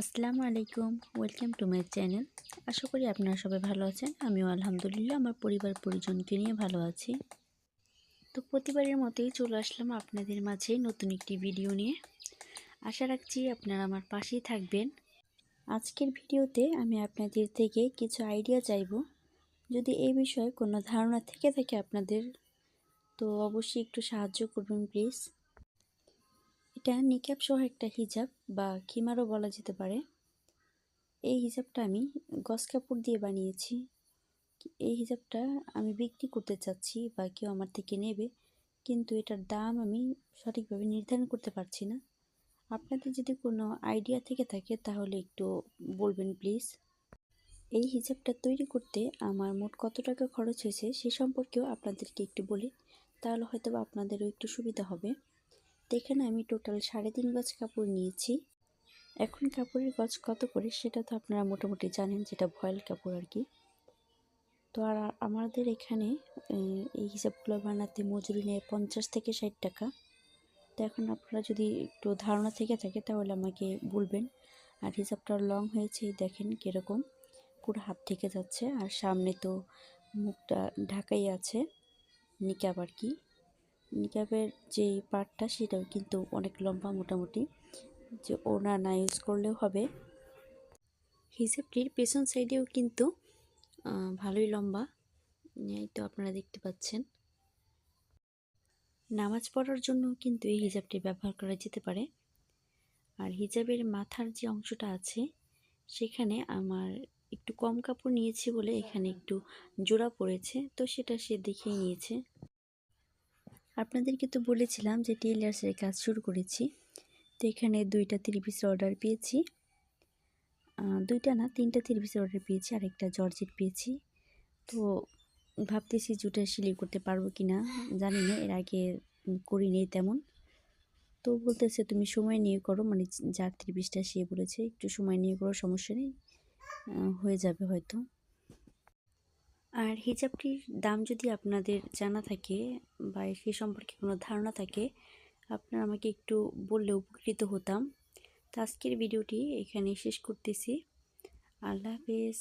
আসসালামু আলাইকুম। Welcome to my channel আশা করি আপনারা সবাই ভালো আছেন। আমিও আলহামদুলিল্লাহ, আমার পরিবার পরিজনকে নিয়ে ভালো আছি। তো প্রতিবারের মতোই চলে আসলাম আপনাদের মাঝে নতুন একটি ভিডিও নিয়ে। আশা রাখছি আপনারা আমার পাশেই থাকবেন। আজকের ভিডিওতে আমি আপনাদের থেকে কিছু আইডিয়া চাইব। যদি এই বিষয়ে কোনো ধারণা থেকে থাকে আপনাদের, তো অবশ্যই একটু সাহায্য করবেন প্লিজ এটা নিকাব সহ একটা হিজাব বা খিমারও বলা যেতে পারে। এই হিজাবটা আমি গস কাপড় দিয়ে বানিয়েছি। এই হিজাবটা আমি বিক্রি করতে চাচ্ছি বা কেউ আমার থেকে নেবে, কিন্তু এটার দাম আমি সঠিকভাবে নির্ধারণ করতে পারছি না। আপনাদের যদি কোনো আইডিয়া থেকে থাকে, তাহলে একটু বলবেন প্লিজ। এই হিজাবটা তৈরি করতে আমার মোট কত টাকা খরচ হয়েছে, সে সম্পর্কেও আপনাদেরকে একটু বলি। তাহলে হয়তো আপনাদেরও একটু সুবিধা হবে। এখানে আমি টোটাল সাড়ে তিন গজ কাপড় নিয়েছি। এখন কাপড়ের গজ কত করে সেটা তো আপনারা মোটামুটি জানেন যেটা ভয়েল কাপড় আর কি। তো আর আমাদের এখানে এই হিসাবগুলো বানাতে মজুরি নেয় পঞ্চাশ থেকে ষাট টাকা। তো এখন আপনারা যদি একটু ধারণা থেকে থাকে তাহলে আমাকে বলবেন। আর হিসাবটা লং হয়েছে, দেখেন কীরকম। পুরো হাত থেকে যাচ্ছে, আর সামনে তো মুখটা ঢাকাই আছে, নিকাব আর কি। নিকাবের যে পার্টটা সেটাও কিন্তু অনেক লম্বা মোটামুটি। যে ওনা না ইউজ করলেও হবে। হিসেবটির পেছন সাইডেও কিন্তু ভালোই লম্বা। এই তো আপনারা দেখতে পাচ্ছেন। নামাজ পড়ার জন্য কিন্তু এই হিজাবটি ব্যবহার করা যেতে পারে। আর হিজাবের মাথার যে অংশটা আছে, সেখানে আমার একটু কম কাপড় নিয়েছি বলে এখানে একটু জোড়া পড়েছে। তো সেটা সে দেখিয়ে নিয়েছে। আপনাদেরকে তো বলেছিলাম যে টেলার্সের কাজ শুরু করেছি। তো এখানে দুইটা থ্রি পিসের অর্ডার পেয়েছি। দুইটা না, তিনটা থ্রি পিসের অর্ডার পেয়েছি আর একটা জর্জেট পেয়েছি। তো ভাবতেছি জুটা সিলাই করতে পারব কি না জানি না, এর আগে করি নেই তেমন। তো বলতেছে, তুমি সময় নিয়ে করো। মানে যার থ্রি পিসটা সে বলেছে, একটু সময় নিয়ে করো, সমস্যা নেই। হয়ে যাবে হয়তো। আর হিজাবটির দাম যদি আপনাদের জানা থাকে বা সে সম্পর্কে কোনো ধারণা থাকে, আপনারা আমাকে একটু বললে উপকৃত হতাম। তো আজকের ভিডিওটি এখানে শেষ করতেছি। আল্লাহ হাফেজ।